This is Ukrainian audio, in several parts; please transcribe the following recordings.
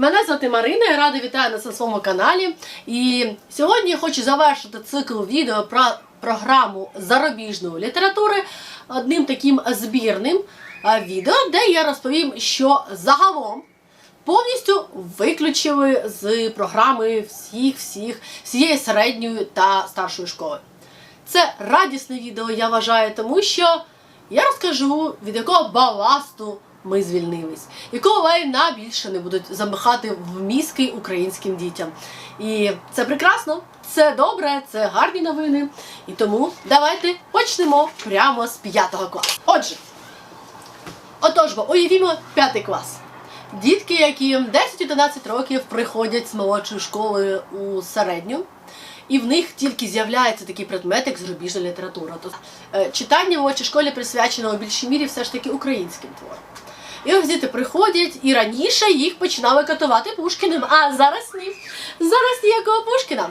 Мене звати Марина, я рада вітаю на своєму каналі. І сьогодні я хочу завершити цикл відео про програму зарубіжної літератури одним таким збірним відео, де я розповім, що загалом повністю виключили з програми всіх, всіх, всієї середньої та старшої школи. Це радісне відео, я вважаю, тому що я розкажу, від якого баласту ми звільнились, якого лайна більше не будуть замихати в мізки українським дітям. І це прекрасно, це добре, це гарні новини. І тому давайте почнемо прямо з п'ятого класу. Отже, отож, бо уявімо п'ятий клас. Дітки, які 10-11 років приходять з молодшої школи у середню, і в них тільки з'являється такий предмет, як зарубіжна література. Тобто читання в молодшій школі присвячено у більшій мірі все ж таки українським творам. І ось діти приходять, і раніше їх починали катувати Пушкіним, а зараз ні. Зараз ніякого Пушкіна.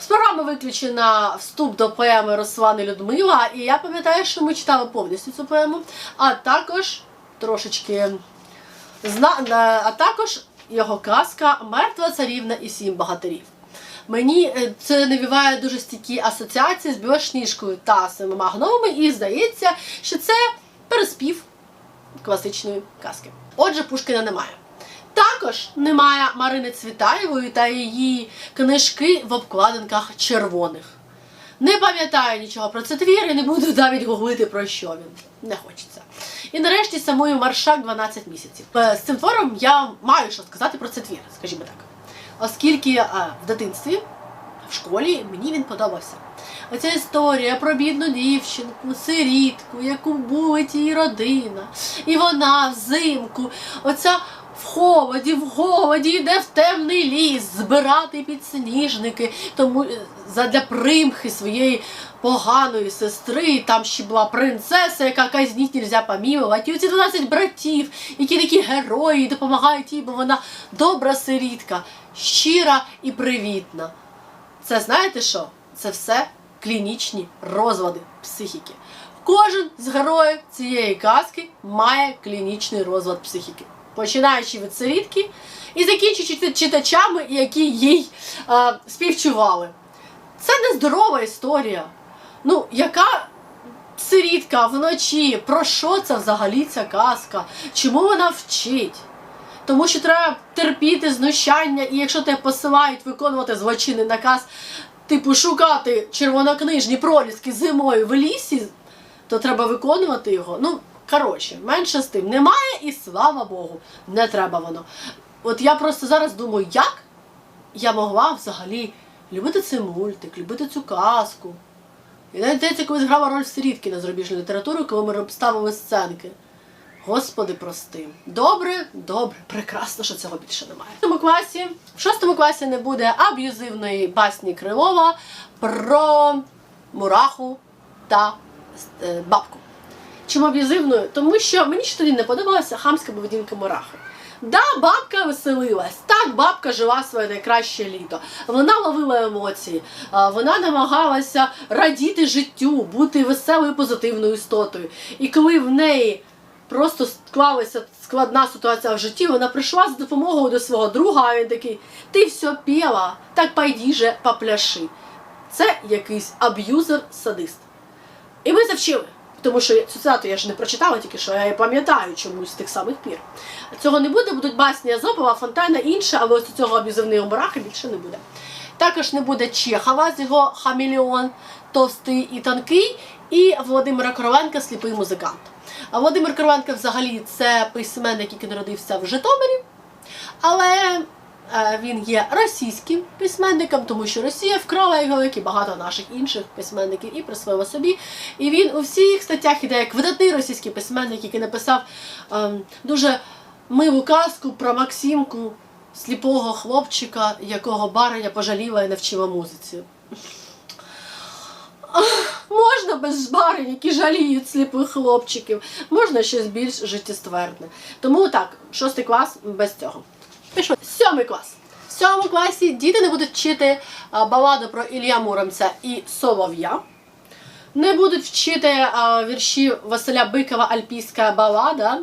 З програми виключена вступ до поеми Руслани Людмила, і я пам'ятаю, що ми читали повністю цю поему, а також трошечки А також його казка Мертва царівна і сім богатирів. Мені е, це навіває дуже стійкі асоціації з білошніжкою та семима гномами, і здається, що це переспів класичної казки. Отже, Пушкіна немає. Також немає Марини Цвітаєвої та її книжки в обкладинках червоних. Не пам'ятаю нічого про цей твір і не буду навіть гуглити про що він. Не хочеться. І нарешті самою Маршак 12 місяців. Е, З цим твором я маю що сказати про цей твір, скажімо так. Оскільки е, в дитинстві, в школі, мені він подобався. Оця історія про бідну дівчинку, сирітку, яку булить її родина. І вона взимку, оця в холоді, в голоді йде в темний ліс збирати підсніжники, тому е, задля примхи своєї поганої сестри, там ще була принцеса, яка казніть нельзя помілувати. І оці 12 братів, які такі герої, допомагають їй, бо вона добра сирітка, щира і привітна. Це знаєте що? Це все клінічні розлади психіки. Кожен з героїв цієї казки має клінічний розлад психіки, починаючи від сирітки і закінчуючи читачами, які їй е, співчували. Це нездорова історія. Ну, яка сирітка вночі? Про що це взагалі ця казка? Чому вона вчить? Тому що треба терпіти знущання, і якщо тебе посилають виконувати злочинний наказ, типу шукати червонокнижні проліски зимою в лісі, то треба виконувати його. Ну, коротше, менше з тим. Немає і слава Богу, не треба воно. От я просто зараз думаю, як я могла взагалі любити цей мультик, любити цю казку. І навіть здається, колись грала роль сирітки на зарубіжну літературу, коли ми ставили сценки. Господи, прости. Добре, добре, прекрасно, що цього більше немає. В шостому класі, в шостому класі не буде аб'юзивної басні Крилова про мураху та е, бабку. Чому аб'юзивною? Тому що мені ж тоді не подобалася хамська поведінка мурахи. Да, бабка веселилась. Так, бабка жила своє найкраще літо. Вона ловила емоції, вона намагалася радіти життю, бути веселою позитивною істотою. І коли в неї просто склалася складна ситуація в житті, вона прийшла з допомогою до свого друга, а він такий: ти все п'єла, так пойди же попляши. Це якийсь аб'юзер-садист. І ми завчили. Тому що цю цитату я ж не прочитала, тільки що я її пам'ятаю чомусь з тих самих пір. Цього не буде, будуть басні Азопова, Фонтана, інше, але ось цього аб'юзивного бараха більше не буде. Також не буде Чехова з його хамелеон, товстий і тонкий, і Володимира Короленка сліпий музикант. А Володимир Короленко взагалі це письменник, який народився в Житомирі, але е, він є російським письменником, тому що Росія вкрала його, як і багато наших інших письменників, і присвоїла собі. І він у всіх статтях іде як видатний російський письменник, який написав е, дуже милу казку про Максимку, сліпого хлопчика, якого бариня пожаліла і навчила музиці. Можна без барин, які жаліють сліпих хлопчиків, можна щось більш життєствердне. Тому так, шостий клас без цього. Пішов. Сьомий клас. В сьомому класі діти не будуть вчити баладу про Ілля Муромця і Солов'я. Не будуть вчити вірші Василя Бикова Альпійська балада.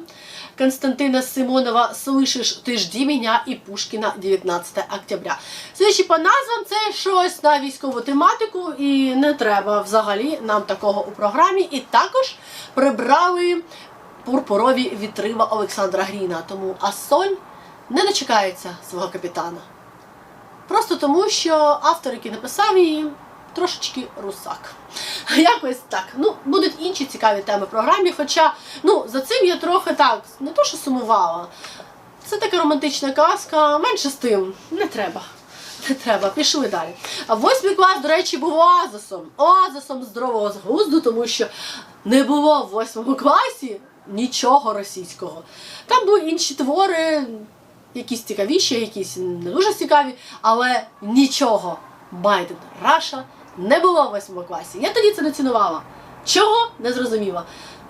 Константина Симонова «Слышиш, ти жди мене» і Пушкіна 19 октября. Судячи по назвам, це щось на військову тематику, і не треба взагалі нам такого у програмі. І також прибрали пурпурові вітрива Олександра Гріна. Тому Ассоль не дочекається свого капітана. Просто тому, що автор, який написав її, трошечки русак. Якось так. Ну, будуть інші цікаві теми в програмі, хоча ну, за цим я трохи так, не то що сумувала. Це така романтична казка, менше з тим, не треба. Не треба, пішли далі. А восьмий клас, до речі, був оазисом. Оазисом здорового глузду, тому що не було в восьмому класі нічого російського. Там були інші твори, якісь цікавіші, якісь не дуже цікаві, але нічого Байден Раша не було в восьмому класі. Я тоді це не цінувала. Чого? Не зрозуміла.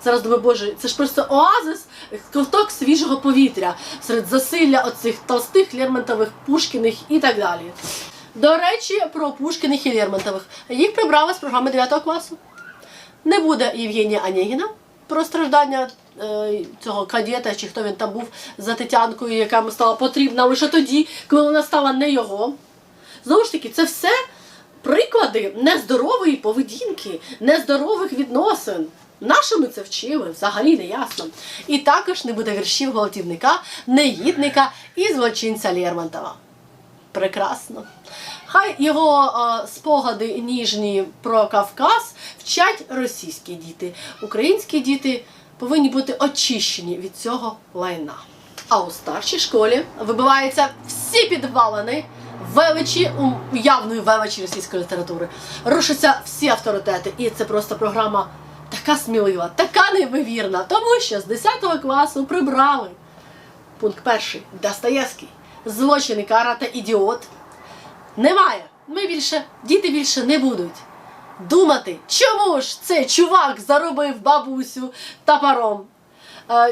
Зараз думаю, боже, це ж просто оазис, ковток свіжого повітря серед засилля оцих толстих Лермонтових, Пушкіних і так далі. До речі, про Пушкіних і Лермонтових. Їх прибрали з програми 9 класу. Не буде Євгенія Онегіна про страждання е, цього кадета, чи хто він там був за Тетянкою, яка йому стала потрібна лише тоді, коли вона стала не його. Знову ж таки, це все приклади нездорової поведінки, нездорових відносин. Нащо ми це вчили? Взагалі не ясно. І також не буде віршів гвалтівника, негідника і злочинця Лермонтова. Прекрасно. Хай його е, спогади ніжні про Кавказ вчать російські діти. Українські діти повинні бути очищені від цього лайна. А у старшій школі вибиваються всі підвалини величі у явної величі російської літератури. Рушаться всі авторитети, і це просто програма така смілива, така неймовірна, тому що з 10 класу прибрали. Пункт перший Достоєвський. Злочин і кара та ідіот. Немає. Ми більше, діти більше не будуть думати, чому ж цей чувак заробив бабусю топором. Е,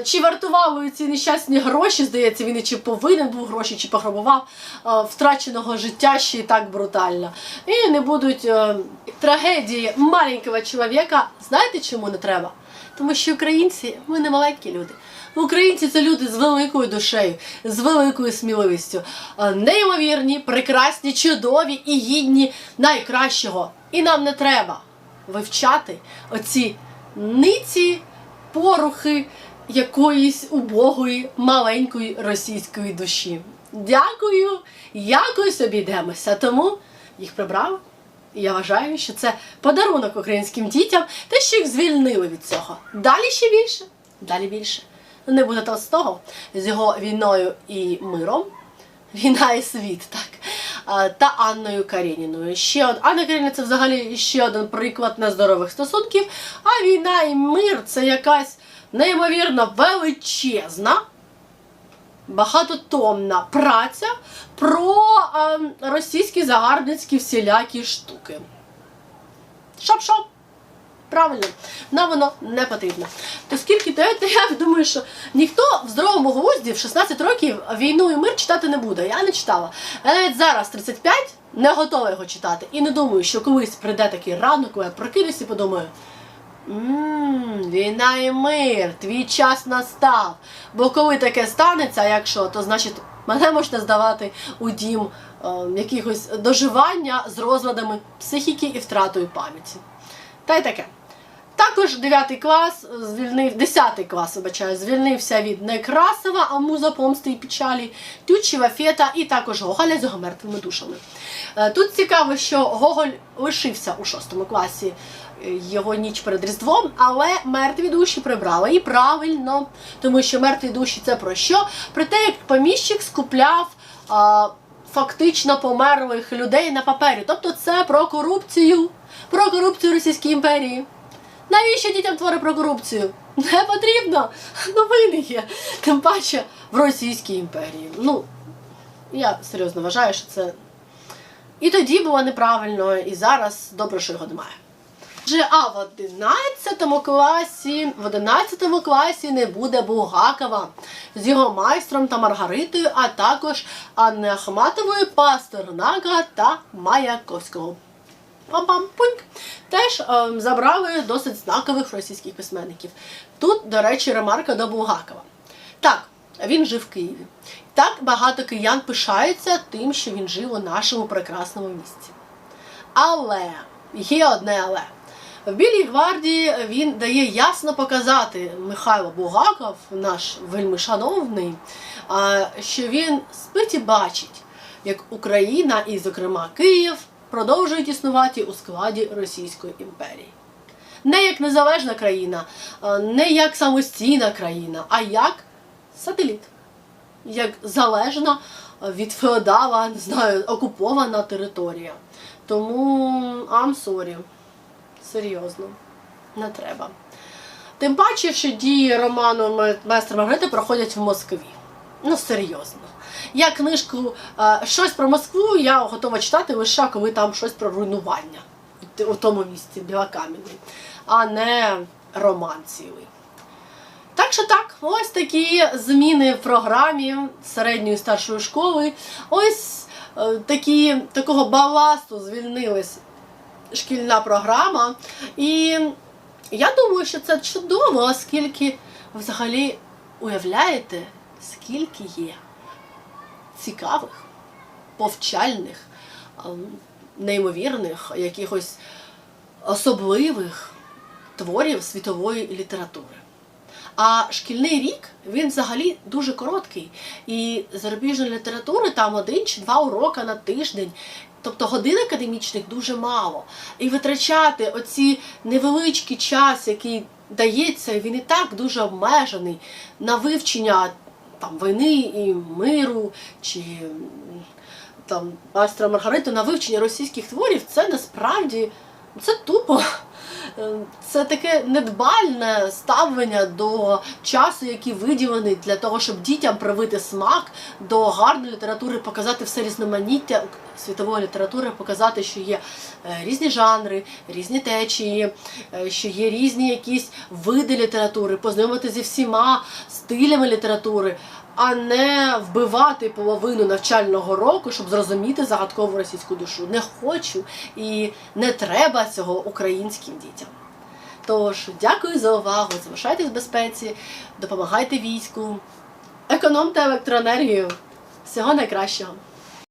Чи вартували ці нещасні гроші, здається, він і чи повинен був гроші, чи пограбував е, втраченого життя ще й так брутально. І не будуть е, трагедії маленького чоловіка. Знаєте, чому не треба? Тому що українці ми не маленькі люди. Українці це люди з великою душею, з великою сміливістю, Е, неймовірні, прекрасні, чудові і гідні найкращого. І нам не треба вивчати оці ниці, порухи якоїсь убогої маленької російської душі. Дякую, якось обійдемося. Тому їх прибрав. І я вважаю, що це подарунок українським дітям, те, що їх звільнили від цього. Далі ще більше, далі більше. Не буде Толстого з його війною і миром. Війна і світ, так. Та Анною Кареніною. Ще од... Анна Кареніна це взагалі ще один приклад нездорових стосунків. А війна і мир це якась неймовірно величезна, багатотомна праця про а, російські загарбницькі всілякі штуки. Шоп-шоп. Правильно, нам воно не потрібно. То скільки даєте, я думаю, що ніхто в здоровому глузді в 16 років війну і мир читати не буде. Я не читала. Я навіть зараз 35 не готова його читати. І не думаю, що колись прийде такий ранок, коли я прокинусь і подумаю. Ммм, війна і мир, твій час настав. Бо коли таке станеться, якщо, то значить мене можна здавати у дім е, якихось доживання з розладами психіки і втратою пам'яті. Та й таке. Також 9 клас звільнив, 10 клас, вибачаю, звільнився від Некрасова, а муза помсти і печалі, Тютчева Фета і також Гоголя з його мертвими душами. Е, Тут цікаво, що Гоголь лишився у 6 класі е, його ніч перед Різдвом, але мертві душі прибрали. І правильно, тому що мертві душі це про що? Про те, як поміщик скупляв. Фактично померлих людей на папері. Тобто це про корупцію, про корупцію Російської імперії. Навіщо дітям твори про корупцію? Не потрібно. Новини є. Тим паче в Російській імперії. Ну, я серйозно вважаю, що це і тоді було неправильно, і зараз добре, що його немає. Вже, а в 11 класі, в 11 класі не буде Булгакова з його майстром та Маргаритою, а також Анни Ахматової, Пастернака та Маяковського. Пам-пам-пуньк. Теж ем, забрали досить знакових російських письменників. Тут, до речі, ремарка до Булгакова. Так, він жив в Києві. Так багато киян пишаються тим, що він жив у нашому прекрасному місті. Але є одне але. В Білій гвардії він дає ясно показати Михайло Бугаков, наш вельми шановний, що він спить і бачить, як Україна і, зокрема, Київ продовжують існувати у складі Російської імперії. Не як незалежна країна, не як самостійна країна, а як сателіт, як залежна від феодала, не знаю, окупована територія. Тому I'm sorry. Серйозно, не треба. Тим паче, що дії роману «Ме- Майстер Маргарита проходять в Москві. Ну, серйозно. Я книжку е, щось про Москву я готова читати лише коли там щось про руйнування у тому місці Білокам'яний, а не роман цілий. Так що так, ось такі зміни в програмі середньої старшої школи. Ось е, такі, такого баласту звільнилась шкільна програма. І я думаю, що це чудово, оскільки взагалі уявляєте, скільки є цікавих, повчальних, неймовірних, якихось особливих творів світової літератури. А шкільний рік він взагалі дуже короткий. І зарубіжної літератури там один чи два уроки на тиждень. Тобто годин академічних дуже мало. І витрачати оці невеличкий час, який дається, він і так дуже обмежений на вивчення там, війни і миру, чи там Астра Маргарита на вивчення російських творів, це насправді це тупо. Е, Це таке недбальне ставлення до часу, який виділений для того, щоб дітям привити смак до гарної літератури, показати все різноманіття світової літератури, показати, що є е, різні жанри, різні течії, е, що є різні якісь види літератури, познайомити зі всіма стилями літератури, а не вбивати половину навчального року, щоб зрозуміти загадкову російську душу. Не хочу і не треба цього українським дітям. Тож, дякую за увагу. Залишайтесь в безпеці, допомагайте війську, економте електроенергію. Всього найкращого.